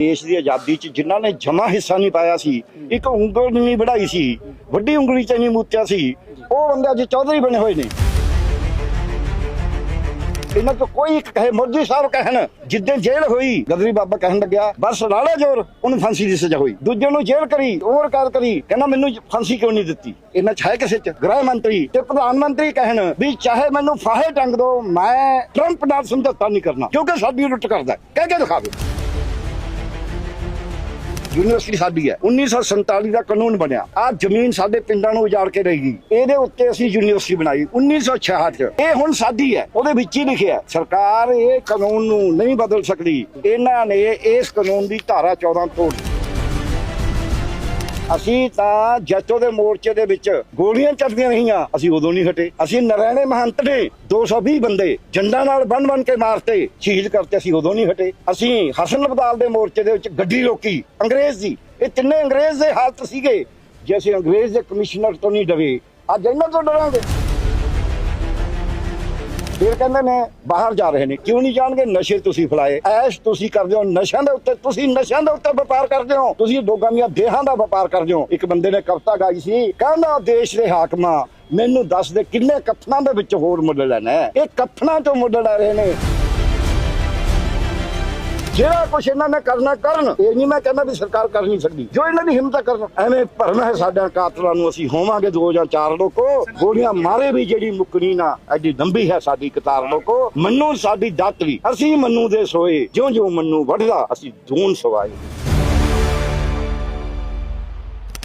ਦੇਸ਼ ਦੀ ਆਜ਼ਾਦੀ 'ਚ ਜਿਨ੍ਹਾਂ ਨੇ ਜਮਾ ਹਿੱਸਾ ਨਹੀਂ ਪਾਇਆ ਸੀ, ਇੱਕ ਉਂਗਲ ਨਹੀਂ ਵਧਾਈ ਸੀ, ਵੱਡੀ ਉਂਗਲੀ 'ਚ ਨਹੀਂ ਮੂਤਿਆ ਸੀ, ਉਹ ਬੰਦੇ ਅੱਜ ਚੌਧਰੀ ਬਣੇ ਹੋਏ ਨੇ। ਇਹਨਾਂ ਤੋਂ ਕੋਈ ਇੱਕ ਕਹੇ, ਮੋਦੀ ਸਾਹਿਬ ਕਹਿਣ, ਜਿੱਦਾਂ ਜੇਲ੍ਹ ਹੋਈ, ਗਦਰੀ ਬਾਬਾ ਕਹਿਣ ਲੱਗਿਆ, ਬਸ ਲਾਲਾ ਜੋਰ, ਉਹਨੂੰ ਫਾਂਸੀ ਦੀ ਸਜ਼ਾ ਹੋਈ। ਦੂਜੇ ਨੂੰ ਜੇਲ੍ਹ ਕਰੀ ਉਮਰ ਕੈਦ ਕਰੀ, ਕਹਿੰਦਾ ਮੈਨੂੰ ਫਾਂਸੀ ਕਿਉਂ ਨਹੀਂ ਦਿੱਤੀ? ਇਹਨਾਂ ਚ ਹੈ ਕਿਸੇ ਚ? ਗ੍ਰਹਿ ਮੰਤਰੀ ਤੇ ਪ੍ਰਧਾਨ ਮੰਤਰੀ ਕਹਿਣ ਵੀ ਚਾਹੇ ਮੈਨੂੰ ਫਾਹੇ ਟੰਗ ਦੋ, ਮੈਂ ਟਰੰਪ ਨਾਲ ਸਮਝੌਤਾ ਨਹੀਂ ਕਰਨਾ, ਕਿਉਂਕਿ ਸਾਡੀ ਲੁੱਟ ਕਰਦਾ ਕਹਿ ਕੇ ਦਿਖਾਵੇ ਯੂਨੀਵਰਸਿਟੀ ਸਾਡੀ ਹੈ। 1947 ਦਾ ਕਾਨੂੰਨ ਬਣਿਆ। ਆ ਜ਼ਮੀਨ ਸਾਡੇ ਪਿੰਡਾਂ ਨੂੰ ਉਜਾੜ ਕੇ ਰਹੇਗੀ। ਇਹਦੇ ਉੱਤੇ ਅਸੀਂ ਯੂਨੀਵਰਸਿਟੀ ਬਣਾਈ। 1966 ਚ ਇਹ ਹੁਣ ਸਾਡੀ ਹੈ। ਉਹਦੇ ਵਿੱਚ ਹੀ ਲਿਖਿਆ ਸਰਕਾਰ ਇਹ ਕਾਨੂੰਨ ਨੂੰ ਨਹੀਂ ਬਦਲ ਸਕਦੀ। ਇਹਨਾਂ ਨੇ ਇਸ ਕਾਨੂੰਨ ਦੀ ਧਾਰਾ 14 ਤੋੜ ਅਸੀਂ ਤਾਂ ਜੈਤੋ ਦੇ ਮੋਰਚੇ ਦੇ ਵਿੱਚ ਗੋਲੀਆਂ ਚੱਲਦੀਆਂ ਰਹੀਆਂ। ਅਸੀਂ ਉਦੋਂ ਨਹੀਂ ਹਟੇ। ਅਸੀਂ ਨਰੈਣੇ ਮਹੰਤ ਨੇ 220 ਬੰਦੇ ਜੰਡਾਂ ਨਾਲ ਬੰਨ ਬੰਨ ਕੇ ਮਾਰਤੇ, ਸ਼ਹੀਦ ਕਰਤੇ, ਅਸੀਂ ਉਦੋਂ ਨਹੀਂ ਹਟੇ। ਅਸੀਂ ਹਸਨ ਅਬਦਾਲ ਦੇ ਮੋਰਚੇ ਦੇ ਵਿੱਚ ਗੱਡੀ ਰੋਕੀ। ਅੰਗਰੇਜ਼ ਦੀ। ਇਹ ਤਿੰਨੇ ਅੰਗਰੇਜ਼ ਦੇ ਹਾਲਤ ਸੀਗੇ। ਜੇ ਅਸੀਂ ਅੰਗਰੇਜ਼ ਦੇ ਕਮਿਸ਼ਨਰ ਤੋਂ ਨਹੀਂ ਡਰੇ, ਅੱਜ ਇਹਨਾਂ ਤੋਂ ਡਰਾਂਗੇ। ਫਿਰ ਕਹਿੰਦੇ ਨੇ, ਬਾਹਰ ਜਾ ਰਹੇ ਨੇ। ਕਿਉਂ ਨਹੀਂ ਜਾਣਗੇ? ਨਸ਼ੇ ਤੁਸੀਂ ਫਲਾਏ। ਐਸ਼ ਤੁਸੀਂ ਕਰਦੇ ਹੋ। ਨਸ਼ਿਆਂ ਦੇ ਉੱਤੇ ਤੁਸੀਂ ਨਸ਼ਿਆਂ ਦੇ ਉੱਤੇ ਵਪਾਰ ਕਰਦੇ ਹੋ। ਤੁਸੀਂ ਲੋਕਾਂ ਦੀਆਂ ਦੇਹਾਂ ਦਾ ਵਪਾਰ ਕਰਦੇ ਹੋ। ਇੱਕ ਬੰਦੇ ਨੇ ਕਵਿਤਾ ਗਾਈ ਸੀ, ਕਹਿੰਦਾ, ਦੇਸ਼ ਦੇ ਹਾਕਮਾਂ, ਮੈਨੂੰ ਦੱਸ ਦੇ ਕਿੰਨੇ ਕਫਨਾਂ ਦੇ ਵਿੱਚ ਹੋਰ ਮੁੱਲ ਲੈਣਾ ਇਹ ਕਫਨਾਂ ਤੋਂ ਮੁੱਲ ਲੈ ਰਹੇ ਨੇ। ਜਿਹੜਾ ਕੁਛ ਇਹਨਾਂ ਨੇ ਕਰਨਾ ਕਰਨ, ਇਹ ਨਹੀਂ ਮੈਂ ਕਹਿੰਦਾ ਵੀ ਸਰਕਾਰ ਕਰ ਨਹੀਂ ਸਕਦੀ। ਜੋ ਇਹਨਾਂ ਦੀ ਹਿੰਮਤ ਕਰਨ, ਐਵੇਂ ਭਰਨਾ ਹੈ ਸਾਡਿਆਂ ਕਾਤਲਾਂ ਨੂੰ, ਅਸੀਂ ਹੋਵਾਂਗੇ ਦੋ ਜਾਂ ਚਾਰ ਲੋਕੋ। ਗੋਲੀਆਂ ਮਾਰੇ ਵੀ ਜਿਹੜੀ ਮੁਕਣੀ ਨਾ, ਐਡੀ ਲੰਬੀ ਹੈ ਸਾਡੀ ਕਤਾਰ ਲੋਕੋ। ਮੰਨੂ ਸਾਡੀ ਦਾਤ ਵੀ ਅਸੀਂ ਮੰਨੂ ਦੇ ਸੋਏ ਜਿਉਂ ਜਿਉਂ ਮੰਨੂ ਵੱਢਦਾ, ਅਸੀਂ ਦੂਨ ਸਵਾਏ।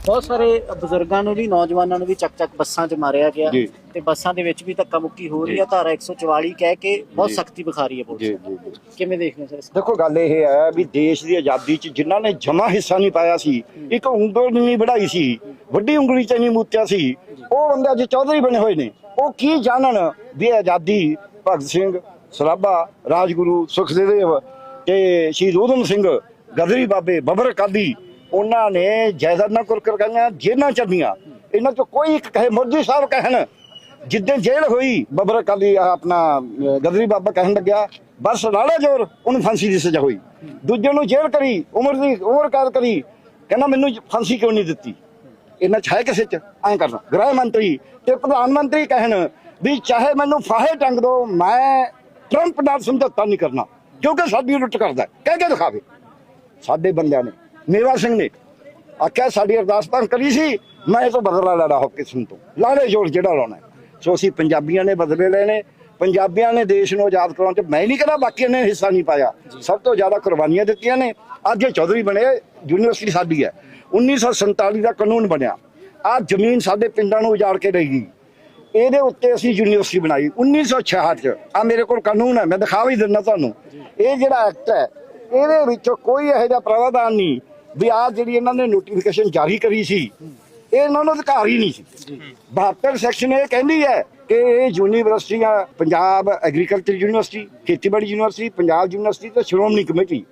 ਬਹੁਤ ਸਾਰੇ ਬਜ਼ੁਰਗਾਂ ਨੂੰ ਵੀ ਨੌਜਵਾਨਾਂ ਨੂੰ ਵੀ ਚੱਕ ਚੱਕ ਬੱਸਾਂ 'ਚ ਮਾਰਿਆ ਗਿਆ ਜੀ। ਤੇ ਬੱਸਾਂ ਦੇ ਵਿੱਚ ਵੀ ਧੱਕਾ ਮੁੱਕੀ ਹੋ ਰਹੀ ਆ। ਧਾਰਾ 144 ਕਹਿ ਕੇ ਬਹੁਤ ਸਖਤੀ ਵਿਖਾ ਰਹੀ ਹੈ ਪੁਲਿਸ। ਜੀ ਜੀ ਕਿਵੇਂ ਦੇਖਦੇ ਹੋ ਸਰ ਇਸ ਦੇਖੋ ਗੱਲ ਇਹ ਹੈ ਵੀ ਦੇਸ਼ ਦੀ ਆਜ਼ਾਦੀ 'ਚ ਜਿਨ੍ਹਾਂ ਨੇ ਜਮਾ ਹਿੱਸਾ ਨਹੀਂ ਪਾਇਆ ਸੀ ਇੱਕ ਉਂਗਲ ਨਹੀਂ ਵਧਾਈ ਸੀ ਵੱਡੀ ਉਂਗਲੀ 'ਚ ਨਹੀਂ ਮੂਤਿਆ ਸੀ ਉਹ ਬੰਦੇ ਅੱਜ ਚੌਧਰੀ ਬਣੇ ਹੋਏ ਨੇ। ਉਹ ਕੀ ਜਾਣਨ ਵੀ ਆਜ਼ਾਦੀ ਭਗਤ ਸਿੰਘ ਸਰਾਭਾ ਰਾਜਗੁਰੂ ਸੁਖਦੇਵ ਤੇ ਸ਼ਹੀਦ ਊਧਮ ਸਿੰਘ ਗਦਰੀ ਬਾਬੇ ਬਬਰ ਕਾਦੀ ਉਹਨਾਂ ਨੇ ਜਾਇਦਾਦਾਂ ਕੁਰਕਰ ਗਈਆਂ ਜੇਲ੍ਹਾਂ ਚੱਲੀਆਂ ਇਹਨਾਂ ਚੋਂ ਕੋਈ ਇੱਕ ਕਹੇ ਮੋਦੀ ਸਾਹਿਬ ਕਹਿਣ ਜਿੱਦਾਂ ਜੇਲ੍ਹ ਹੋਈ, ਬਬਰ ਕਾਲੀ ਆਪਣਾ ਗਦਰੀ ਬਾਬਾ ਕਹਿਣ ਲੱਗਿਆ, ਬਸ ਲਾਲਾ ਜੋਰ, ਉਹਨੂੰ ਫਾਂਸੀ ਦੀ ਸਜ਼ਾ ਹੋਈ। ਦੂਜੇ ਨੂੰ ਜੇਲ੍ਹ ਕਰੀ, ਉਮਰ ਦੀ, ਉਮਰ ਕੈਦ ਕਰੀ, ਕਹਿੰਦਾ ਮੈਨੂੰ ਫਾਂਸੀ ਕਿਉਂ ਨਹੀਂ ਦਿੱਤੀ? ਇਹਨਾਂ ਚ ਹੈ ਕਿਸੇ ਚ? ਐਂ ਕਰਨਾ। ਗ੍ਰਹਿ ਮੰਤਰੀ ਤੇ ਪ੍ਰਧਾਨ ਮੰਤਰੀ ਕਹਿਣ ਵੀ ਚਾਹੇ ਮੈਨੂੰ ਫਾਹੇ ਟੰਗ ਦੋ, ਮੈਂ ਟਰੰਪ ਨਾਲ ਸਮਝੌਤਾ ਨਹੀਂ ਕਰਨਾ, ਕਿਉਂਕਿ ਸਾਡੀ ਲੁੱਟ ਕਰਦਾ ਕਹਿ ਕੇ ਦਿਖਾਵੇ। ਸਾਡੇ ਬੰਦਿਆਂ ਨੇ ਮੇਵਾ ਸਿੰਘ ਨੇ ਆਖਿਆ, ਸਾਡੀ ਅਰਦਾਸ ਭੰਗ ਕਰੀ ਸੀ, ਮੈਂ ਇਹ ਤੋਂ ਬਦਲਾ ਲੈਣਾ ਹੋ ਕਿਸਮ ਤੋਂ। ਲਾਲੇ ਜੋੜ ਜਿਹੜਾ ਲਾਉਣਾ ਸੋ ਅਸੀਂ ਪੰਜਾਬੀਆਂ ਨੇ ਬਦਲੇ ਲਏ ਨੇ ਪੰਜਾਬੀਆਂ ਨੇ ਦੇਸ਼ ਨੂੰ ਆਜ਼ਾਦ ਕਰਾਉਣ ਚ ਮੈਂ ਨਹੀਂ ਕਹਿੰਦਾ ਬਾਕੀਆਂ ਨੇ ਹਿੱਸਾ ਨਹੀਂ ਪਾਇਆ। ਸਭ ਤੋਂ ਜ਼ਿਆਦਾ ਕੁਰਬਾਨੀਆਂ ਦਿੱਤੀਆਂ ਨੇ। ਅੱਜ ਇਹ ਚੌਧਰੀ ਬਣੇ, ਯੂਨੀਵਰਸਿਟੀ ਸਾਡੀ ਹੈ। 1947 ਦਾ ਕਾਨੂੰਨ ਬਣਿਆ। ਆ ਜ਼ਮੀਨ ਸਾਡੇ ਪਿੰਡਾਂ ਨੂੰ ਉਜਾੜ ਕੇ ਰਹੇਗੀ ਇਹਦੇ ਉੱਤੇ ਅਸੀਂ ਯੂਨੀਵਰਸਿਟੀ ਬਣਾਈ। 1966 ਚ ਆ ਮੇਰੇ ਕੋਲ ਕਾਨੂੰਨ ਹੈ, ਮੈਂ ਦਿਖਾ ਵੀ ਦਿੰਦਾ ਤੁਹਾਨੂੰ। ਇਹ ਜਿਹੜਾ ਐਕਟ ਹੈ, ਇਹਦੇ ਵਿੱਚ ਕੋਈ ਇਹੋ ਜਿਹਾ ਪ੍ਰਾਵਧਾਨ ਨਹੀਂ। ਵੀ ਆ ਜਿਹੜੀ ਇਹਨਾਂ ਨੇ ਨੋਟੀਫਿਕੇਸ਼ਨ ਜਾਰੀ ਕਰੀ ਸੀ, ਇਹ ਇਹਨਾਂ ਨੂੰ ਅਧਿਕਾਰ ਹੀ ਨਹੀਂ ਸੀ। 72 ਸੈਕਸ਼ਨ ਇਹ ਕਹਿੰਦੀ ਹੈ ਕਿ ਇਹ ਯੂਨੀਵਰਸਿਟੀਆਂ ਪੰਜਾਬ ਐਗਰੀਕਲਚਰ ਯੂਨੀਵਰਸਿਟੀ ਖੇਤੀਬਾੜੀ ਯੂਨੀਵਰਸਿਟੀ ਪੰਜਾਬ ਯੂਨੀਵਰਸਿਟੀ ਤੇ ਸ਼੍ਰੋਮਣੀ ਕਮੇਟੀ।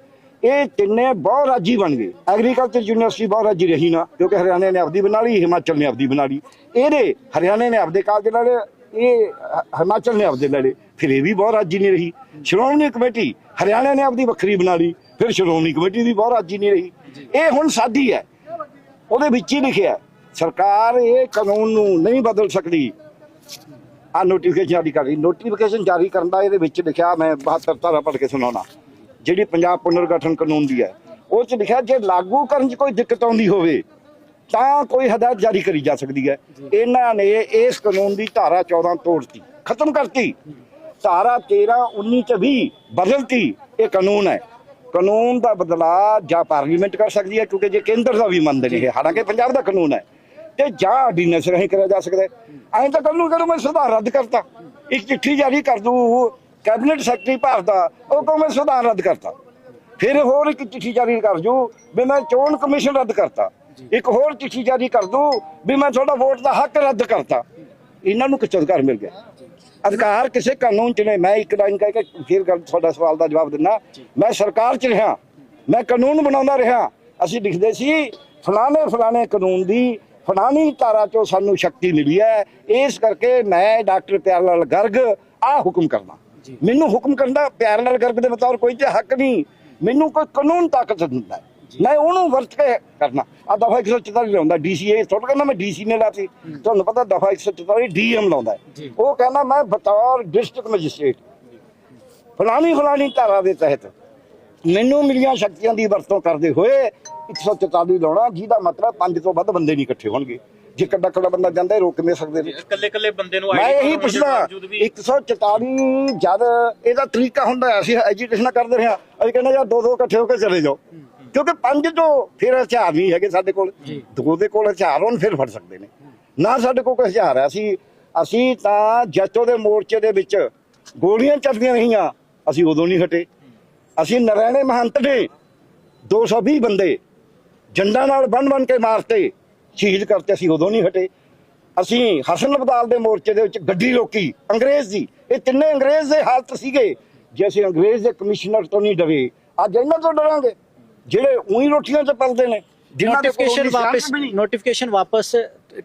ਇਹ ਤਿੰਨੇ ਬਹੁਤ ਰਾਜੀ ਬਣ ਗਏ। ਐਗਰੀਕਲਚਰ ਯੂਨੀਵਰਸਿਟੀ ਬਹੁਤ ਰਾਜੀ ਰਹੀ ਨਾ, ਕਿਉਂਕਿ ਹਰਿਆਣੇ ਨੇ ਆਪਦੀ ਬਣਾ ਲਈ, ਹਿਮਾਚਲ ਨੇ ਆਪਦੀ ਬਣਾ ਲਈ। ਇਹਦੇ ਹਰਿਆਣੇ ਨੇ ਆਪਦੇ ਕਾਲਜ ਲੈ ਲਏ ਇਹ ਹਿਮਾਚਲ ਨੇ ਆਪਦੇ ਲੈ ਲਏ ਫਿਰ ਇਹ ਵੀ ਬਹੁਤ ਰਾਜੀ ਨਹੀਂ ਰਹੀ। ਸ਼੍ਰੋਮਣੀ ਕਮੇਟੀ ਹਰਿਆਣੇ ਨੇ ਆਪਦੀ ਵੱਖਰੀ ਬਣਾ ਲਈ, ਫਿਰ ਸ਼੍ਰੋਮਣੀ ਕਮੇਟੀ ਦੀ ਬਹੁਤ ਰਾਜੀ ਨਹੀਂ ਰਹੀ। ਇਹ ਹੁਣ ਸਾਡੀ ਹੈ। ਉਹਦੇ ਵਿੱਚ ਹੀ ਲਿਖਿਆ ਸਰਕਾਰ ਇਹ ਕਾਨੂੰਨ ਨੂੰ ਨਹੀਂ ਬਦਲ ਸਕਦੀ। ਆ ਨੋਟੀਫਿਕੇਸ਼ਨ ਜਾਰੀ ਕਰ ਰਹੀ। ਨੋਟੀਫਿਕੇਸ਼ਨ ਜਾਰੀ ਕਰਨ ਦਾ ਇਹਦੇ ਵਿੱਚ ਲਿਖਿਆ, ਮੈਂ 72 ਧਾਰਾ ਪੜ੍ਹ ਕੇ ਸੁਣਾਉਣਾ। ਜਿਹੜੀ ਪੰਜਾਬ ਪੁਨਰਗਠਨ ਕਾਨੂੰਨ ਦੀ ਹੈ, ਉਹ ਚ ਲਿਖਿਆ, ਜੇ ਲਾਗੂ ਕਰਨ 'ਚ ਕੋਈ ਦਿੱਕਤ ਆਉਂਦੀ ਹੋਵੇ, ਤਾਂ ਕੋਈ ਹਦਾਇਤ ਜਾਰੀ ਕਰੀ ਜਾ ਸਕਦੀ ਹੈ। ਇਹਨਾਂ ਨੇ ਇਸ ਕਾਨੂੰਨ ਦੀ ਧਾਰਾ 14 ਤੋੜਤੀ, ਖਤਮ ਕਰਤੀ। ਧਾਰਾ 13 19 ਚ ਵੀ ਬਦਲਤੀ ਇਹ ਕਾਨੂੰਨ ਹੈ। ਕਾਨੂੰਨ ਦਾ ਬਦਲਾਅ ਜਾਂ ਪਾਰਲੀਮੈਂਟ ਕਰ ਸਕਦੀ ਹੈ, ਕਿਉਂਕਿ ਜੇ ਕੇਂਦਰ ਦਾ ਵੀ ਮੰਨਦੇ ਨੇ ਇਹ, ਹਾਲਾਂਕਿ ਪੰਜਾਬ ਦਾ ਕਾਨੂੰਨ ਹੈ। ਤੇ ਜਾਂ ਆਰਡੀਨੈਂਸ ਰਾਹੀਂ ਕਰਿਆ ਜਾ ਸਕਦਾ ਐਂ ਤਾਂ ਕੱਲ ਕਰੋ ਮੈਂ ਸੁਧਾਰ ਰੱਦ ਕਰਤਾ, ਇੱਕ ਚਿੱਠੀ ਜਾਰੀ ਕਰ ਦੂ, ਕੈਬਨਿਟ ਸੈਕਟਰੀ ਭਾਰਤ ਦਾ, ਉਹ ਕਹੋ ਮੈਂ ਸੁਧਾਰ ਰੱਦ ਕਰਤਾ। ਫਿਰ ਹੋਰ ਇੱਕ ਚਿੱਠੀ ਜਾਰੀ ਕਰ ਜੂ ਵੀ ਮੈਂ ਚੋਣ ਕਮਿਸ਼ਨ ਰੱਦ ਕਰਤਾ। ਇੱਕ ਹੋਰ ਚਿੱਠੀ ਜਾਰੀ ਕਰ ਦੂ ਵੀ ਮੈਂ ਤੁਹਾਡਾ ਵੋਟ ਦਾ ਹੱਕ ਰੱਦ ਕਰਤਾ। ਇਹਨਾਂ ਨੂੰ ਕਿੱਥੋਂ ਅਧਿਕਾਰ ਮਿਲ ਗਿਆ? ਅਧਿਕਾਰ ਕਿਸੇ ਕਾਨੂੰਨ ਚ ਨੇ ਮੈਂ ਇੱਕ ਲਾਈਨ ਕਹਿ ਕੇ ਫਿਰ ਗੱਲ ਤੁਹਾਡਾ ਸਵਾਲ ਦਾ ਜਵਾਬ ਦਿੰਦਾ। ਮੈਂ ਸਰਕਾਰ ਚ ਰਿਹਾ ਮੈਂ ਕਾਨੂੰਨ ਬਣਾਉਂਦਾ ਰਿਹਾ। ਅਸੀਂ ਲਿਖਦੇ ਸੀ ਫਲਾਣੇ ਫਲਾਣੇ ਕਾਨੂੰਨ ਦੀ ਫਲਾਣੀ ਧਾਰਾ ਚੋਂ ਸਾਨੂੰ ਸ਼ਕਤੀ ਮਿਲੀ ਹੈ। ਇਸ ਕਰਕੇ ਮੈਂ ਡਾਕਟਰ ਪਿਆਰ ਲਾਲ ਗਰਗ ਆ ਹੁਕਮ ਕਰਦਾ। ਮੈਨੂੰ ਹੁਕਮ ਕਰਨ ਦਾ ਪਿਆਰ ਲਾਲ ਗਰਗ ਦੇ ਬਤੌਰ ਕੋਈ ਤੇ ਹੱਕ ਨਹੀਂ। ਮੈਨੂੰ ਕੋਈ ਕਾਨੂੰਨ ਤਾਕਤ ਦਿੰਦਾ ਹੈ। ਮੈਂ ਉਹਨੂੰ ਵਰਤ ਕੇ ਕਰਨਾ। ਆ ਦਫਾ 144 ਲਾਉਂਦਾ ਡੀਸੀਏ ਥੋੜਾ ਕਹਿੰਦਾ ਮੈਂ ਡੀਸੀ ਨੇ ਲਾਤੀ। ਤੁਹਾਨੂੰ ਪਤਾ ਦਫਾ 144 ਡੀਐਮ ਲਾਉਂਦਾ। ਉਹ ਕਹਿੰਦਾ ਮੈਂ ਬਤੌਰ ਡਿਸਟ੍ਰਿਕਟ ਮੈਜਿਸਟ੍ਰੇਟ। ਫਲਾਣੀ ਫਲਾਣੀ ਧਾਰਾ ਦੇ ਤਹਿਤ ਮੈਨੂੰ ਮਿਲੀਆਂ ਸ਼ਕਤੀਆਂ ਦੀ ਵਰਤੋਂ ਕਰਦੇ ਹੋਏ 144 ਲਾਉਣਾ ਜਿਹਦਾ ਮਤਲਬ ਪੰਜ ਤੋਂ ਵੱਧ ਬੰਦੇ ਨਹੀਂ ਇਕੱਠੇ ਹੋਣਗੇ। ਜੇ ਕੱਡਾ ਕੱਡਾ ਬੰਦਾ ਜਾਂਦਾ ਰੋਕ ਨਹੀਂ ਸਕਦੇ। ਨੇ ਇਕੱਲੇ ਇਕੱਲੇ ਬੰਦੇ ਨੂੰ ਮੈਂ ਇਹੀ ਪੁੱਛਦਾ ਬਾਵਜੂਦ ਵੀ 144 ਜਦ ਇਹਦਾ ਤਰੀਕਾ ਹੁੰਦਾ ਅਸੀਂ ਐਜੂਕੇਸ਼ਨ ਕਰਦੇ ਰਿਹਾ ਅਸੀਂ ਕਹਿੰਦੇ ਯਾਰ ਦੋ ਦੋ ਇਕੱਠੇ ਹੋ ਕੇ ਚਲੇ ਜਾਓ। ਕਿਉਂਕਿ ਪੰਜ ਤੋਂ ਫਿਰ ਹਥਿਆਰ ਨਹੀਂ ਹੈਗੇ ਸਾਡੇ ਕੋਲ। ਦੋ ਦੇ ਕੋਲ ਹਥਿਆਰ ਹੋਣ ਫਿਰ ਫੜ ਸਕਦੇ ਨੇ। ਨਾ ਸਾਡੇ ਕੋਲ ਕੋਈ ਹਥਿਆਰ ਹੈ। ਅਸੀਂ ਅਸੀਂ ਤਾਂ ਜੱਟੋ ਦੇ ਮੋਰਚੇ ਦੇ ਵਿੱਚ ਗੋਲੀਆਂ ਚੱਲਦੀਆਂ ਰਹੀਆਂ। ਅਸੀਂ ਉਦੋਂ ਨਹੀਂ ਹਟੇ। ਅਸੀਂ ਨਰੈਣੇ ਮਹੰਤ ਨੇ 220 ਬੰਦੇ ਜੰਡਾਂ ਨਾਲ ਬੰਨ ਬੰਨ ਕੇ ਮਾਰਤੇ ਸ਼ਹੀਦ ਕਰਤੇ। ਅਸੀਂ ਉਦੋਂ ਨਹੀਂ ਹਟੇ। ਅਸੀਂ ਹਸਨ ਅਬਦਾਲ ਦੇ ਮੋਰਚੇ ਦੇ ਵਿੱਚ ਗੱਡੀ ਰੋਕੀ। ਅੰਗਰੇਜ਼ ਦੀ। ਇਹ ਤਿੰਨੇ ਅੰਗਰੇਜ਼ ਦੇ ਹਾਲਤ ਸੀਗੇ। ਜੇ ਅਸੀਂ ਅੰਗਰੇਜ਼ ਦੇ ਕਮਿਸ਼ਨਰ ਤੋਂ ਨਹੀਂ ਡਰੇ ਅੱਜ ਇਹਨਾਂ ਤੋਂ ਡਰਾਂਗੇ। ਜਿਹੜੇ ਉਹੀ ਰੋਟੀਆਂ 'ਚ ਪਲਦੇ ਨੇ ਜਿਨ੍ਹਾਂ ਦੇ ਨੋਟੀਫਿਕੇਸ਼ਨ ਵਾਪਸ। ਨੋਟੀਫਿਕੇਸ਼ਨ ਵਾਪਸ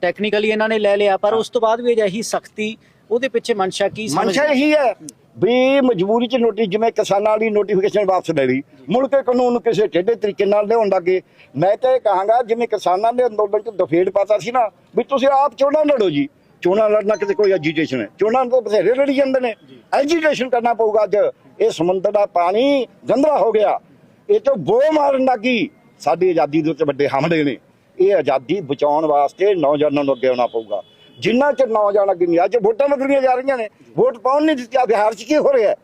ਟੈਕਨੀਕਲੀ ਇਹਨਾਂ ਨੇ ਲੈ ਲਿਆ ਪਰ ਉਸ ਤੋਂ ਬਾਅਦ ਵੀ ਅਜਿਹੀ ਸਖਤੀ ਉਹਦੇ ਪਿੱਛੇ ਮਨਸ਼ਾ ਕੀ ਸਮਝ ਮਨਸ਼ਾ ਇਹੀ ਹੈ ਵੀ ਮਜਬੂਰੀ ਚ ਨੋਟਿਸ ਜਿਵੇਂ ਕਿਸਾਨਾਂ ਵਾਲੀ ਨੋਟੀਫਿਕੇਸ਼ਨ ਵਾਪਸ ਲੈ ਲਈ ਮੁੜ ਕੇ ਕਾਨੂੰਨ ਕਿਸੇ ਟੇਢੇ ਤਰੀਕੇ ਨਾਲ ਲਿਆਉਣ ਲੱਗੇ। ਮੈਂ ਤਾਂ ਇਹ ਕਹਾਂਗਾ ਜਿਵੇਂ ਕਿਸਾਨਾਂ ਨੇ ਅੰਦੋਲਨ ਚ ਦਫੇੜ ਪਾਤਾ ਸੀ ਨਾ ਵੀ ਤੁਸੀਂ ਆਪ ਚੋਣਾਂ ਲੜੋ ਜੀ। ਚੋਣਾਂ ਲੜਨਾ ਕਿਤੇ ਕੋਈ ਐਜੀਟੇਸ਼ਨ ਹੈ। ਚੋਣਾਂ ਤੋਂ ਬਥੇਰੇ ਲੜੀ ਜਾਂਦੇ ਨੇ। ਐਜੀਟੇਸ਼ਨ ਕਰਨਾ ਪਊਗਾ ਅੱਜ। ਇਹ ਸਮੁੰਦਰ ਦਾ ਪਾਣੀ ਗੰਦਾ ਹੋ ਗਿਆ। ਇਹ ਤੋਂ ਬੋ ਮਾਰਨ ਲੱਗੀ ਸਾਡੀ ਆਜ਼ਾਦੀ ਦੇ ਉੱਤੇ ਵੱਡੇ ਹਮਲੇ ਨੇ। ਇਹ ਆਜ਼ਾਦੀ ਬਚਾਉਣ ਵਾਸਤੇ ਨੌਜਵਾਨਾਂ ਨੂੰ ਅੱਗੇ ਆਉਣਾ ਪਊਗਾ। ਜਿੰਨਾ ਚਿਰ ਨੌਜਵਾਨ ਅੱਗੇ ਨਹੀਂ ਅੱਜ ਵੋਟਾਂ ਬਦਲੀਆਂ ਜਾ ਰਹੀਆਂ ਨੇ। ਵੋਟ ਪਾਉਣ ਨਹੀਂ ਦਿੱਤੀ ਬਿਹਾਰ 'ਚ ਕੀ ਹੋ ਰਿਹਾ ਹੈ?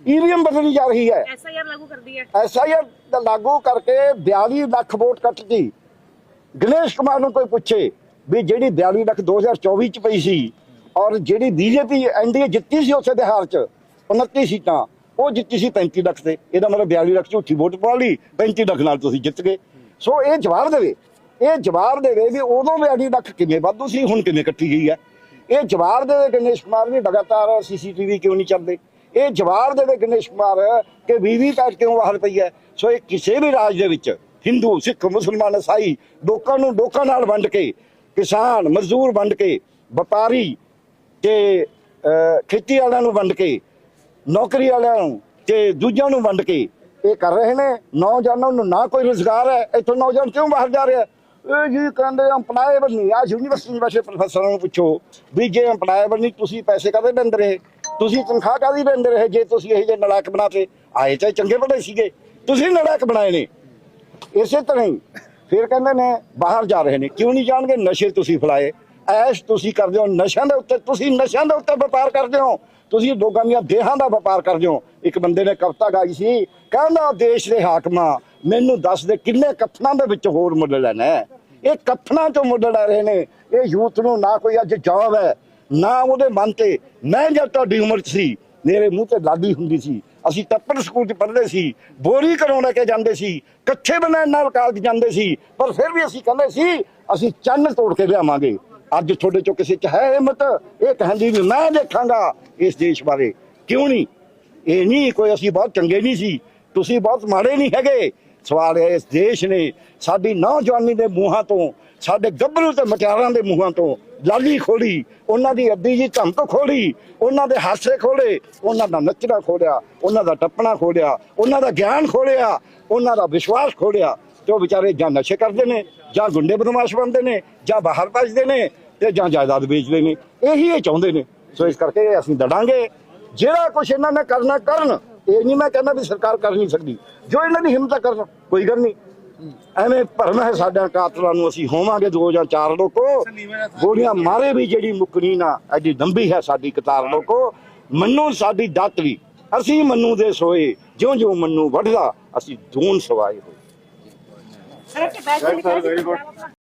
ਈਵੀਐਮ ਬਦਲੀ ਜਾ ਰਹੀ ਹੈ। ਐਸਆਈਆਰ ਲਾਗੂ ਕਰ ਦੀ ਹੈ। ਐਸਆਈਆਰ ਦਾ ਲਾਗੂ ਕਰਕੇ 42 ਲੱਖ ਵੋਟ ਕੱਟਤੀ ਗਣੇਸ਼ ਕੁਮਾਰ ਨੂੰ ਕੋਈ ਪੁੱਛੇ ਵੀ ਜਿਹੜੀ 42 ਲੱਖ 2024 ਚ ਪਈ ਸੀ ਔਰ ਜਿਹੜੀ ਬੀਜੇਪੀ ਐਨਡੀਏ ਜਿੱਤੀ ਸੀ ਉੱਥੇ ਬਿਹਾਰ ਚ 29 ਸੀਟਾਂ। ਉਹ ਜਿੱਤੀ ਸੀ 35 ਲੱਖ ਤੇ। ਇਹਦਾ ਮਤਲਬ 42 ਲੱਖ ਝੂਠੀ ਵੋਟ ਪਾ ਲਈ 35 ਲੱਖ ਨਾਲ ਤੁਸੀਂ ਜਿੱਤ ਗਏ। ਸੋ ਇਹ ਜਵਾਬ ਦੇਵੇ, ਇਹ ਜਵਾਬ ਦੇਵੇ ਵੀ ਉਦੋਂ 42 ਲੱਖ ਕਿਵੇਂ ਵਾਧੂ ਸੀ, ਹੁਣ ਕਿਵੇਂ ਕੱਟੀ ਗਈ ਹੈ। ਇਹ ਜਵਾਬ ਦੇਵੇ ਗਣੇਸ਼ ਕੁਮਾਰ ਵੀ ਲਗਾਤਾਰ ਸੀਸੀਟੀਵੀ ਕਿਉਂ ਨਹੀਂ ਚੱਲਦੇ? ਇਹ ਜਵਾਬ ਦੇਵੇ ਗਣੇਸ਼ ਕੁਮਾਰ ਕਿ ਵੀਵੀ ਪੈਟ ਕਿਉਂ ਬਾਹਰ ਪਈ ਹੈ? ਸੋ ਇਹ ਕਿਸੇ ਵੀ ਰਾਜ ਦੇ ਵਿੱਚ, ਹਿੰਦੂ, ਸਿੱਖ, ਮੁਸਲਮਾਨ ਈਸਾਈ ਲੋਕਾਂ ਨੂੰ ਲੋਕਾਂ ਨਾਲ ਵੰਡ ਕੇ, ਕਿਸਾਨ, ਮਜ਼ਦੂਰ ਵੰਡ ਕੇ, ਵਪਾਰੀ ਤੇ ਖੇਤੀ ਵਾਲਿਆਂ ਨੂੰ ਵੰਡ ਕੇ ਨੌਕਰੀ ਵਾਲਿਆਂ ਨੂੰ ਤੇ ਦੂਜਿਆਂ ਨੂੰ ਵੰਡ ਕੇ ਇਹ ਕਰ ਰਹੇ ਨੇ। ਨੌਜਵਾਨਾਂ ਨੂੰ ਨਾ ਕੋਈ ਰੋਜ਼ਗਾਰ ਹੈ, ਇੱਥੋਂ ਨੌਜਵਾਨ ਕਿਉਂ ਬਾਹਰ ਜਾ ਰਿਹਾ ਇਹ ਜੀ ਕਹਿੰਦੇ ਅੰਪਲਾਏਬਲ ਨਹੀਂ ਆ ਯੂਨੀਵਰਸਿਟੀ ਵਿੱਚ ਪ੍ਰੋਫੈਸਰਾਂ ਨੂੰ ਪੁੱਛੋ ਵੀ ਜੇ ਅੰਪਲਾਏਬਲ ਨਹੀਂ, ਤੁਸੀਂ ਪੈਸੇ ਕਾਹਦੇ ਲੈਂਦੇ ਰਹੇ? ਤੁਸੀਂ ਤਨਖਾਹ ਕਾਹਦੀ ਲੈਂਦੇ ਰਹੇ ਜੇ ਤੁਸੀਂ ਇਹ ਜੇ ਨਲਾਇਕ ਬਣਾਤੇ? ਆਏ ਚਾਹੇ ਚੰਗੇ ਭਲੇ ਸੀਗੇ, ਤੁਸੀਂ ਨਲਾਇਕ ਬਣਾਏ ਨੇ। ਇਸੇ ਤਰ੍ਹਾਂ ਹੀ ਫਿਰ ਕਹਿੰਦੇ ਨੇ, ਬਾਹਰ ਜਾ ਰਹੇ ਨੇ। ਕਿਉਂ ਨਹੀਂ ਜਾਣਗੇ? ਨਸ਼ੇ ਤੁਸੀਂ ਫਲਾਏ। ਐਸ਼ ਤੁਸੀਂ ਕਰਦੇ ਹੋ, ਨਸ਼ਿਆਂ ਦੇ ਉੱਤੇ, ਤੁਸੀਂ ਨਸ਼ਿਆਂ ਦੇ ਉੱਤੇ ਵਪਾਰ ਕਰਦੇ ਹੋ। ਤੁਸੀਂ ਲੋਕਾਂ ਦੀਆਂ ਦੇਹਾਂ ਦਾ ਵਪਾਰ ਕਰਦੇ ਹੋ। ਇੱਕ ਬੰਦੇ ਨੇ ਕਵਿਤਾ ਗਾਈ ਸੀ, ਕਹਿੰਦਾ ਦੇਸ਼ ਦੇ ਹਾਕਮਾਂ, ਮੈਨੂੰ ਦੱਸ ਦੇ ਕਿੰਨੇ ਕਫਨਾਂ ਦੇ ਵਿੱਚ ਹੋਰ ਮੁੱਲ ਲੈਣਾ ਇਹ ਕਫਨਾਂ ਚੋਂ ਮੁੱਲ ਲੈ ਰਹੇ ਨੇ। ਇਹ ਯੂਥ ਨੂੰ ਨਾ ਕੋਈ ਅੱਜ ਜਵਾਬ ਹੈ, ਨਾ ਉਹਦੇ ਮਨ ਤੇ। ਮੈਂ ਜਦ ਤੁਹਾਡੀ ਉਮਰ 'ਚ ਸੀ, ਮੇਰੇ ਮੂੰਹ ਤੇ ਲਾਡੀ ਹੁੰਦੀ ਸੀ। ਅਸੀਂ ਟੱਪਰ ਸਕੂਲ 'ਚ ਪੜ੍ਹਦੇ ਸੀ, ਬੋਰੀ ਘਰੋਂ ਲੈ ਕੇ ਜਾਂਦੇ ਸੀ ਕੱਛੇ ਬਣਾਉਣ ਨਾਲ ਕਾਲਜ ਜਾਂਦੇ ਸੀ। ਪਰ ਫਿਰ ਵੀ ਅਸੀਂ ਕਹਿੰਦੇ ਸੀ, ਅਸੀਂ ਚੰਨ ਤੋੜ ਕੇ ਲਿਆਵਾਂਗੇ। ਅੱਜ ਤੁਹਾਡੇ ਚੋਂ ਕਿਸੇ 'ਚ ਹੈ ਹਿੰਮਤ? ਇਹ ਕਹਿੰਦੀ ਵੀ ਮੈਂ ਦੇਖਾਂਗਾ ਇਸ ਦੇਸ਼ ਬਾਰੇ। ਕਿਉਂ ਨਹੀਂ? ਇਹ ਨਹੀਂ, ਕੋਈ ਅਸੀਂ ਬਹੁਤ ਚੰਗੇ ਨਹੀਂ ਸੀ। ਤੁਸੀਂ ਬਹੁਤ ਮਾੜੇ ਨਹੀਂ ਹੈਗੇ। ਸਵਾਲ ਹੈ, ਇਸ ਦੇਸ਼ ਨੇ ਸਾਡੀ ਨੌਜਵਾਨੀ ਦੇ ਮੂੰਹਾਂ ਤੋਂ, ਸਾਡੇ ਗੱਭਰੂ ਤੇ ਮਟਿਆਰਾਂ ਦੇ ਮੂੰਹਾਂ ਤੋਂ ਲਾਲੀ ਖੋਲੀ। ਉਹਨਾਂ ਦੀ ਅੱਡੀ ਜੀ ਧਮਕ ਖੋਲੀ। ਉਹਨਾਂ ਦੇ ਹਾਸੇ ਖੋਲੇ। ਉਹਨਾਂ ਦਾ ਨੱਚਣਾ ਖੋਲਿਆ। ਉਹਨਾਂ ਦਾ ਟੱਪਣਾ ਖੋਲਿਆ। ਉਹਨਾਂ ਦਾ ਗਿਆਨ ਖੋਲਿਆ। ਉਹਨਾਂ ਦਾ ਵਿਸ਼ਵਾਸ ਖੋਲਿਆ। ਤੇ ਉਹ ਵਿਚਾਰੇ ਜਾਂ ਨਸ਼ੇ ਕਰਦੇ ਨੇ, ਜਾਂ ਗੁੰਡੇ ਬਦਮਾਸ਼ ਬਣਦੇ ਨੇ, ਜਾਂ ਬਾਹਰ ਭੱਜਦੇ ਨੇ। ਤੇ ਜਾਂ ਜਾਇਦਾਦ ਵੇਚਦੇ ਨੇ, ਇਹੀ ਇਹ ਚਾਹੁੰਦੇ ਨੇ। ਸੋ ਇਸ ਕਰਕੇ ਅਸੀਂ ਲੜਾਂਗੇ। ਜਿਹੜਾ ਕੁਝ ਇਹਨਾਂ ਨੇ ਕਰਨਾ ਕਰਨ, ਇਹ ਨਹੀਂ ਮੈਂ ਕਹਿੰਦਾ ਵੀ ਸਰਕਾਰ ਕਰ ਨਹੀਂ ਸਕਦੀ। ਜੋ ਇਹਨਾਂ ਦੀ ਹਿੰਮਤ ਕਰਨ, ਕੋਈ ਗੱਲ ਨਹੀਂ। ਐਵੇਂ ਭਰਮ ਹੈ ਸਾਡਾ ਕਾਤਲਾਂ ਨੂੰ, ਅਸੀਂ ਹੋਵਾਂਗੇ ਦੋ ਜਾਂ ਚਾਰ ਲੋਕੋ। ਗੋਲੀਆਂ ਮਾਰੇ ਵੀ ਜਿਹੜੀ ਮੁਕਣੀ ਨਾ ਐਡੀ ਲੰਬੀ ਹੈ ਸਾਡੀ ਕਤਾਰ ਲੋਕੋ। ਮੰਨੂ ਸਾਡੀ ਦਾਤਰੀ ਅਸੀਂ ਮੰਨੂ ਦੇ ਸੋਏ ਜਿਉਂ ਜਿਉਂ ਮੰਨੂ ਵੱਢਦਾ, ਅਸੀਂ ਦੂਨ ਸਵਾਏ ਹੋਏ।